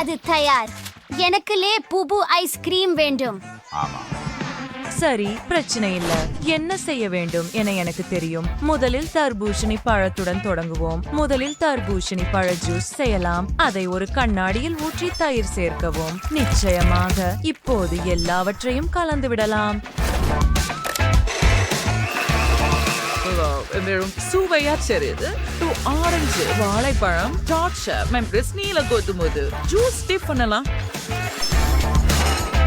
அது தயார். எனக்கு லே புபு ஐஸ்கிரீம் வேண்டும். ஆமா. சரி பிரச்சனை இல்ல. என்ன செய்ய வேண்டும் என எனக்கு தெரியும். முதலில் தர்பூசணி பழத்துடன் தொடங்குவோம். முதலில் தர்பூசணி பழ ஜூஸ் செய்யலாம். அதை ஒரு கண்ணாடியில் ஊற்றி தயிர் சேர்க்கவும். நிச்சயமாக இப்போது எல்லாவற்றையும் கலந்து விடலாம். வெறும் சுவையா செருது டூ ஆரஞ்சு வாழைப்பழம் டார்ச்சர் மேம் நீல கோதுமுது ஜூஸ் டிப் பண்ணலாம்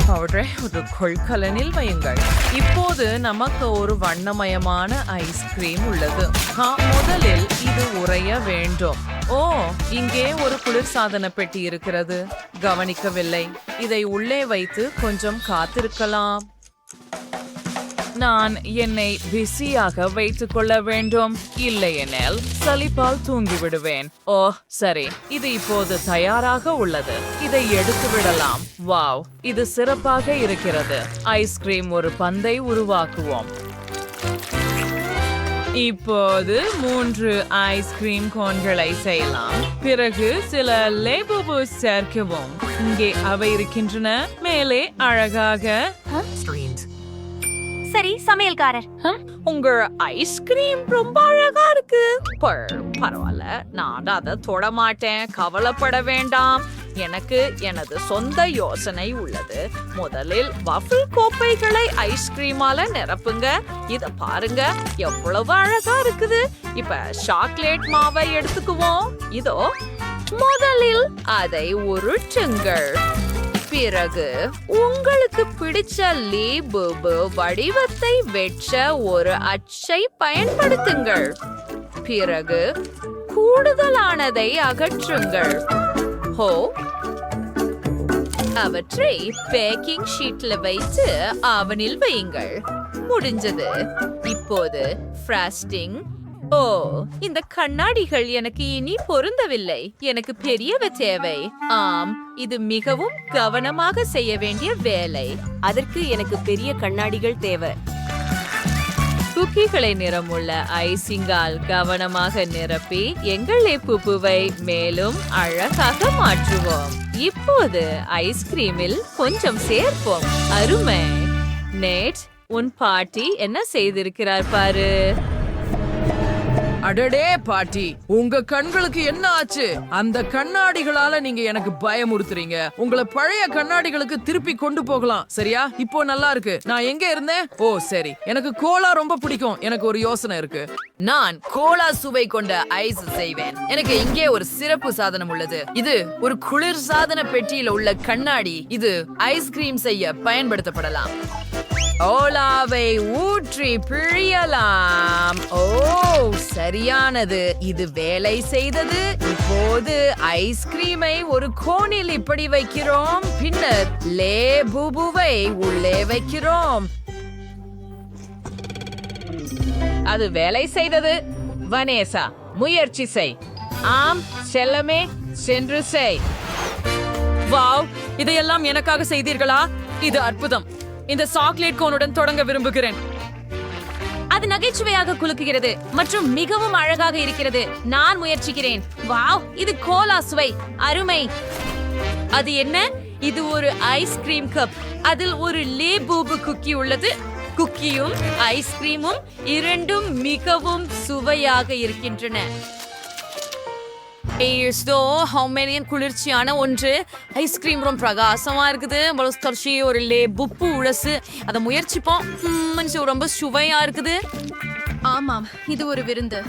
பவுடரை ஒரு கொள்கலனில் வையுங்கள் இப்போது நமக்கு ஒரு வண்ணமயமான ஐஸ்கிரீம் உள்ளது முதலில் இது உறைய வேண்டும் ஓ இங்கே ஒரு குளிர்சாதன பெட்டி இருக்கிறது கவனிக்கவில்லை இதை உள்ளே வைத்து கொஞ்சம் காத்திருக்கலாம் நான் என்னை பிஸியாக வைத்துக் கொள்ள வேண்டும். இல்லையெனில் சலிப்பால் தூங்கி விடுவேன் ஓ சரி. இது இப்போது தயாராக உள்ளது. இதை எடுத்து விடலாம். வாவ் இது சிறப்பாக இருக்கிறது. ஐஸ்கிரீம் ஒரு பந்தை உருவாக்குவோம். இப்போது மூன்று ஐஸ்கிரீம் கோன்களை செய்யலாம். பிறகு சில லேபு சேர்க்கவும். இங்கே அவை இருக்கின்றன. மேலே அழகாக சரி சமையல்காரர். உங்க ஐஸ்கிரீம் ரொம்ப அழகா இருக்கு. பரவாயில்ல. நான் அதை தொட மாட்டேன். கவலைப்பட வேண்டாம். எனக்கு எனது சொந்த யோசனை உள்ளது. முதலில் வஃபிள் கோப்பைகளை ஐஸ்கிரீமால நிரப்புங்க. இத பாருங்க எவ்வளவு அழகா இருக்குது. இப்ப சாக்லேட் மாவை எடுத்துக்குவோம். இதோ முதலில் அதை உருட்டுங்கள். பிறகு உங்களுக்கு பிடிச்ச லீபுபு வடிவத்தை வெற்ற ஒரு அச்சை பயன்படுத்துங்கள். பிறகு கூடுதலானதை அகற்றுங்கள். ஹோ. அவற்றை பேக்கிங் ஷீட்ல வைத்து அவனில் வையுங்கள். முடிஞ்சது. இப்போது ஃப்ராஸ்டிங் ஓ இந்த கண்ணாடிகள் எனக்கு இனி பொருந்தவில்லை. எனக்கு பெரியவ தேவை. ஆம் இது மிகவும் கவனமாக செய்ய வேண்டிய வேலை. அதற்கு எனக்கு பெரிய கண்ணாடிகள் தேவை. குக்கிகளை நிறமுள்ள ஐசிங்கால் கவனமாக நிரப்பி எங்கள் புப்புவை மேலும் அழகாக மாற்றுவோம். இப்போது ஐஸ்கிரீமில் கொஞ்சம் சேர்ப்போம். அருமை. நேட் உன் பாட்டி என்ன செய்திருக்கிறார் பாரு. அடடே பாட்டி உங்க கண்களுக்கு என்ன ஆச்சு? அந்த கண்ணாடிகளால நீங்க எனக்கு பயமுறுத்துறீங்க. உங்களை பழைய கண்ணாடிகளுக்கு திருப்பி கொண்டு போகலாம் சரியா? இப்போ நல்லா இருக்கு. நான் எங்க இருந்தேன்? ஓ சரி. எனக்கு கோலா ரொம்ப பிடிக்கும். எனக்கு ஒரு யோசனை இருக்கு. நான் கோலா சுவை கொண்ட ஐஸ் செய்வேன். எனக்கு இங்கே ஒரு சிறப்பு சாதனம் உள்ளது. இது ஒரு குளிர் சாதன பெட்டியில உள்ள கண்ணாடி. இது ஐஸ்கிரீம் செய்ய பயன்படுத்தப்படலாம். ஓலாவை ஊற்றி பிழியலாம். ஓ சரியானது. இது வேலை செய்தது. இப்போது ஐஸ்கிரீமை ஒரு கோணில் இப்படி வைக்கிறோம். பின்னர் லே பூபுவை உள்ளே வைக்கிறோம். அது வேலை செய்தது. வனேசா முயற்சி செய். ஆம் செல்லமே சென்று செய். வாவ் இதையெல்லாம் எனக்காக செய்தீர்களா? இது அற்புதம். இந்த சாக்லேட் கோனுடன் தொடங்க விரும்புகிறேன். அது நகைச்சுவையாக குலுக்குகிறது மற்றும் மிகவும் அழகாக இருக்கிறது. நான் முயற்சிக்கிறேன். வாவ் இது கோலா சுவை. அருமை. அது என்ன? இது ஒரு ஐஸ்கிரீம் கப். அதில் ஒரு லேபூபு குக்கி உள்ளது. குக்கியும் ஐஸ்கிரீமும் இரண்டும் மிகவும் சுவையாக இருக்கின்றன. ஏஸ்தோ ஹோமேனியன் குளிர்ச்சியான ஒன்று? ஐஸ்கிரீம் ரொம்ப பிரகாசமா இருக்குது. பலஸ்கர்ஷி ஒரு லே புப்பு உழசு அதை முயற்சிப்போம். மனுஷன் ரொம்ப சுவையா இருக்குது. ஆமாம் இது ஒரு விருந்து.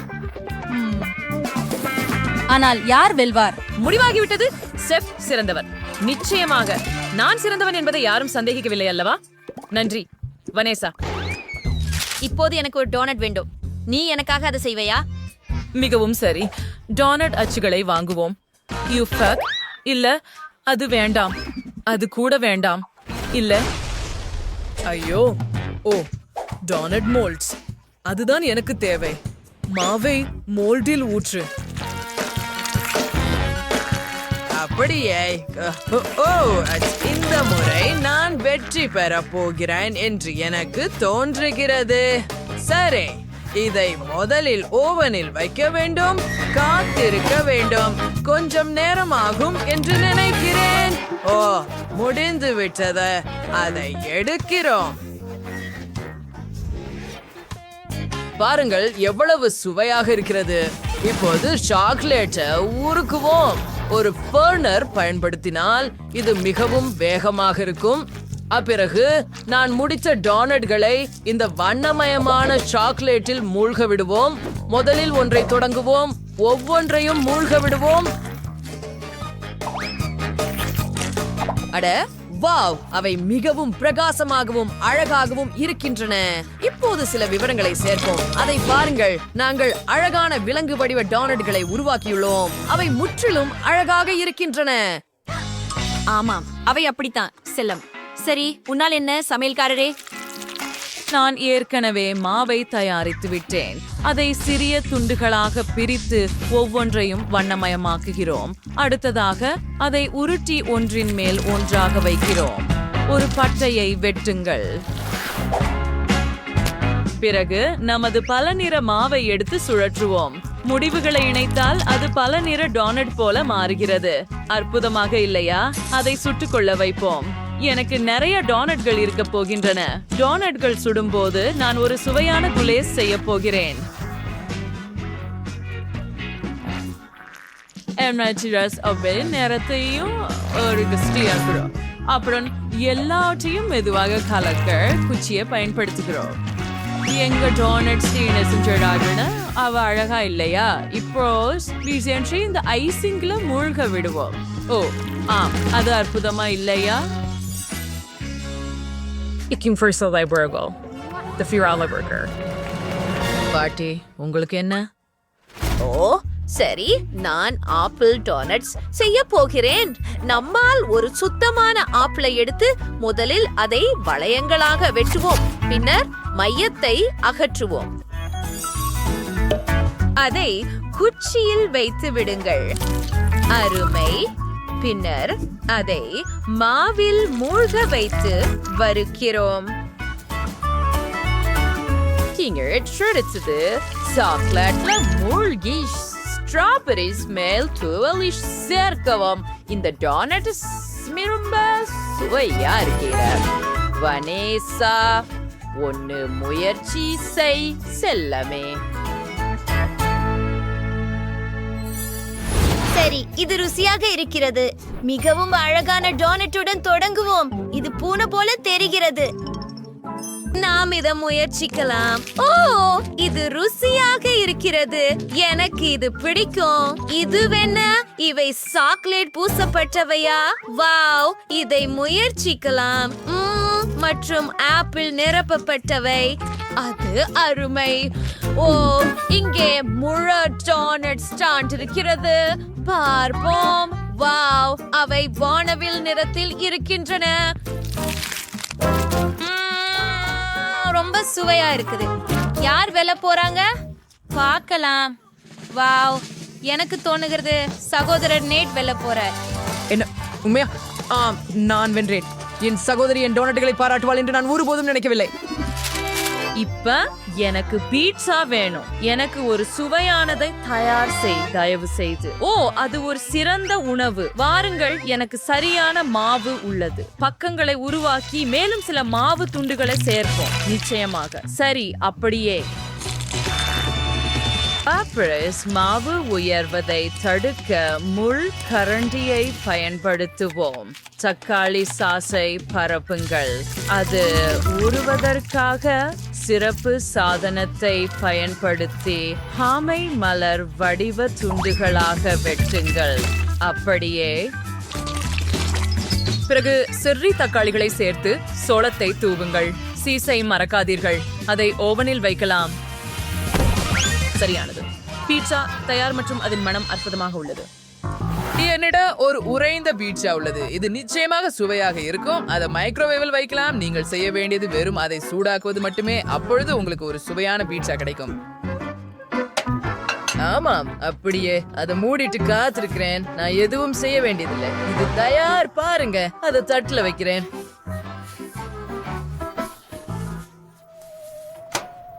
ஆனால் யார் வெல்வார்? முடிவாகிவிட்டது செஃப் சிறந்தவர். நிச்சயமாக நான் சிறந்தவன் என்பதை யாரும் சந்தேகிக்கவில்லை அல்லவா? நன்றி. வனேசா. இப்போது எனக்கு ஒரு டோனட் வேண்டும். நீ எனக்காக அதை செய்வையா? மிகவும் சரி. டோனட் அச்சுகளை வாங்குவோம். யூஃபக் இல்ல அது வேண்டாம். அது கூட வேண்டாம். இல்ல ஐயோ ஓ டோனட் மோல்ட்ஸ் அதுதான் எனக்கு தேவை. மாவை மோல்டில் ஊற்று. அப்படியே ஓ, ஓ இந்த முறை நான் வெற்றி பெற போகிறேன் என்று எனக்கு தோன்றுகிறது. சரி. இதை முதலில் ஓவனில் வைக்க வேண்டும் காத்திருக்க வேண்டும். கொஞ்சம் நேரம் ஆகும் என்று நினைக்கிறேன். ஓ முடிந்து விட்டது. அதை எடுக்கிறோம். பாருங்கள் எவ்வளவு சுவையாக இருக்கிறது. இப்போது சாக்லேட்டை உருக்குவோம். ஒரு பர்னர் பயன்படுத்தினால் இது மிகவும் வேகமாக இருக்கும். அப்பிறகு நான் முடித்த டோனட்களை இந்த வண்ணமயமான சாக்லேட்டில் மூழ்க விடுவோம். முதலில் ஒன்றை தொடங்குவோம். ஒவ்வொன்றையும் மூழ்க விடுவோம். அட வாவ்! அவை மிகவும் பிரகாசமாகவும் அழகாகவும் இருக்கின்றன. இப்போது சில விவரங்களை சேர்ப்போம். அதை பாருங்கள். நாங்கள் அழகான விலங்கு வடிவ டோனட்களை உருவாக்கியுள்ளோம். அவை முற்றிலும் அழகாக இருக்கின்றன. ஆமாம். அவை அப்படித்தான். செல்லம். சரி உன்னால் என்ன சமையல்காரரே? நான் ஏற்கனவே மாவை தயாரித்து விட்டேன். அதை சிறிய துண்டுகளாக பிரித்து ஒவ்வொன்றையும் வண்ணமயமாக்குகிறோம். அடுத்ததாக அதை உருட்டி ஒன்றின் மேல் ஒன்றாக வைக்கிறோம். ஒரு பட்டையை வெட்டுங்கள். பிறகு நமது பல நிற மாவை எடுத்து சுழற்றுவோம். முடிவுகளை இணைத்தால் அது பல நிற டோனட் போல மாறுகிறது. அற்புதமாக இல்லையா? அதை சுட்டுக்கொள்ள வைப்போம். எனக்கு நிறைய டோனட்கள் இருக்க போகின்றன. டோனட்கள் சுடும்போது நான் ஒரு சுவையான குலேஸ் செய்ய போகிறேன். அவ்வே நேரத்தையும் ஒரு கிறிஸ்டியாக்குறோம் அப்புறம் எல்லாவற்றையும் மெதுவாக கலக்க குச்சியை பயன்படுத்துகிறோம். எங்க டோனட் செஞ்சிடாதுன்னு அவ அழகா இல்லையா? இப்போ இந்த ஐசிங்ல மூழ்க விடுவோம். ஓ ஆம். அது அற்புதமா இல்லையா? Iking for Soleil Burgo, the Firala Burger. பாட்டி உங்களுக்கு என்ன ஓ சரி நான் ஆப்பிள் டோனட்ஸ் செய்ய போகிறேன் நம்மால் ஒரு சுத்தமான ஆப்பிளை எடுத்து முதலில் அதை வளையங்களாக வெட்டுவோம் பின்னர் மையத்தை அகற்றுவோம் அதை குச்சியில் வைத்து விடுங்கள் அருமை பின்னர் அதை மாவில் மூழ்க வைத்து வறுக்கிறோம். எடுத்தது. சாக்லேட்ல மூழ்கி ஸ்ட்ராபெரி மேல் துவலிஷ் சேர்க்கவும். இந்த டோனட் ரொம்ப சுவையா இருக்கிற வனேசா ஒன்னு முயற்சி செய் செல்லமே. சரி இது ருசியாக இருக்கிறது. மிகவும் அழகான டோனட்டுடன் தொடங்குவோம். இது பூனை போல தெரிகிறது. நாம் இத முயற்சிக்கலாம். ஓ இது ருசியாக இருக்கிறது. எனக்கு இது பிடிக்கும். இதுவென்ன இவை சாக்லேட் பூசப்பட்டவையா? வாவ் இதை முயற்சிக்கலாம். மற்றும் ஆப்பிள் நிரப்பப்பட்டவை. அது அருமை. ஓ இங்கே முழு டோனட் ஸ்டாண்ட் இருக்கிறது. பார்ப்போம். வாவ் அவை வானவில் நிறத்தில் இருக்கின்றன. ரொம்ப சுவையா இருக்குது. யார் வெல்ல போறாங்க? பார்க்கலாம். வாவ் எனக்கு தோணுகிறது சகோதரர் நேட் வெல்ல போற என்ன உண்மையா? ஆம் நான் வென்றேன். என் சகோதரி என் டோனட்டுகளை பாராட்டுவாள் என்று நான் ஒருபோதும் நினைக்கவில்லை. இப்ப எனக்கு பீட்சா வேணும். எனக்கு ஒரு சுவையானதை தயார் செய் தயவு செய்து. ஓ அது ஒரு சிறந்த உணவு. வாருங்கள் எனக்கு சரியான மாவு உள்ளது. பக்கங்களை உருவாக்கி மேலும் சில மாவு துண்டுகளை சேர்ப்போம். நிச்சயமாக. சரி அப்படியே. அப்ரஸ் மாவு உயர்வதை தடுக்க முள் கரண்டியை பயன்படுத்துவோம். தக்காளி சாஸை பரப்புங்கள். அது உருவதற்காக சிறப்பு சாதனத்தை பயன்படுத்தி ஹாமை மலர் வடிவ துண்டுகளாக வெட்டுங்கள். அப்படியே. பிறகு செர்ரி தக்காளிகளை சேர்த்து சோளத்தை தூவுங்கள். சீசை மறக்காதீர்கள். அதை ஓவனில் வைக்கலாம். சரியானது. பீட்சா தயார் மற்றும் அதன் மனம் அற்புதமாக உள்ளது. என்னிடம் ஒரு உறைந்த பீட்சா உள்ளது. இது நிச்சயமாக சுவையாக இருக்கும். அதை மைக்ரோவேவில் வைக்கலாம். நீங்கள் செய்ய வேண்டியது வெறும் அதை சூடாக்குவது மட்டுமே. அப்பொழுது உங்களுக்கு ஒரு சுவையான பீட்சா கிடைக்கும். ஆமாம் அப்படியே. அதை மூடிட்டு காத்திருக்கிறேன். நான் எதுவும் செய்ய வேண்டியதில்லை. இது தயார் பாருங்க. அதை தட்டுல வைக்கிறேன்.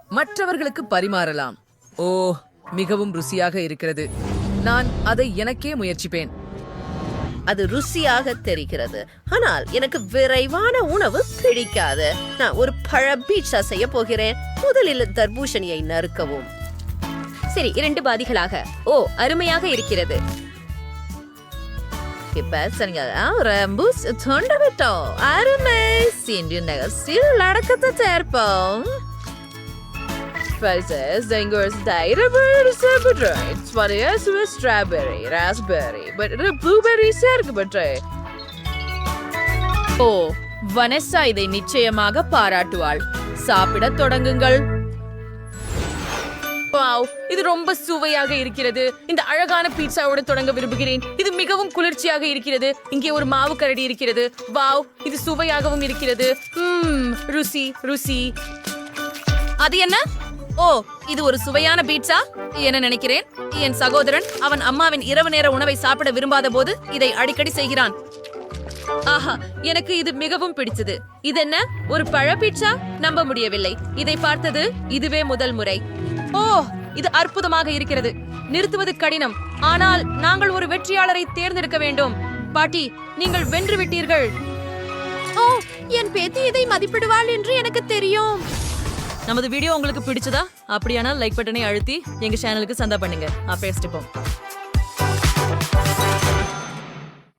மற்றவர்களுக்கு பரிமாறலாம். ஓ மிகவும் ருசியாக இருக்கிறது. நான் அதை எனக்கே முயற்சிப்பேன். அது ருசியாக தெரிகிறது. ஆனால் எனக்கு விரைவான உணவு பிடிக்காது. நான் ஒரு பழ பீட்சா செய்ய போகிறேன். முதலில் தர்பூசணியை நறுக்கவும். சரி இரண்டு பாதிகளாக. ஓ அருமையாக இருக்கிறது. இப்ப சரிங்க. நகர் தொண்ட அடக்கத்தை சேர்ப்போம். Spices. நகசில் நடக்கத்தை சேர்ப்போம் Spices, dangers, dietary carbohydrates, various with strawberry, raspberry, but இது blueberry சேர்க்கப்பட்டு ஓ வனெஸ்ஸா இதை நிச்சயமாக பாராட்டுவாள். சாப்பிடத் தொடங்குங்கள். வாவ் இது ரொம்ப சுவையாக இருக்கிறது. இந்த அழகான பீட்சாவோடு தொடங்க விரும்புகிறேன். இது மிகவும் குளிர்ச்சியாக இருக்கிறது. இங்கே ஒரு மாவு கரடி இருக்கிறது. வாவ் இது சுவையாகவும் இருக்கிறது. ருசி ருசி. அது என்ன? ஓ இது ஒரு சுவையான பீட்சா? என நினைக்கிறேன்? என் சகோதரன் அவன் அம்மாவின் இரவு நேர உணவை சாப்பிட விரும்பாத போது இதை அடிக்கடி செய்கிறான். ஆஹா எனக்கு இது மிகவும் பிடிச்சது. இது என்ன ஒரு பழ பீட்சா? நம்ப முடியவில்லை. இதை பார்த்தது இதுவே முதல் முறை. ஓ இது அற்புதமாக இருக்கிறது. நிறுத்துவது கடினம். ஆனால் நாங்கள் ஒரு வெற்றியாளரை தேர்ந்தெடுக்க வேண்டும். பாட்டி நீங்கள் வென்று விட்டீர்கள். ஓ என் பேத்தி இதை மதிப்பிடுவாள் என்று எனக்கு தெரியும். நமது வீடியோ உங்களுக்கு பிடிச்சதா? அப்படியானால் லைக் பட்டனை அழுத்தி எங்க சேனலுக்கு சந்தா பண்ணுங்க. அப்ப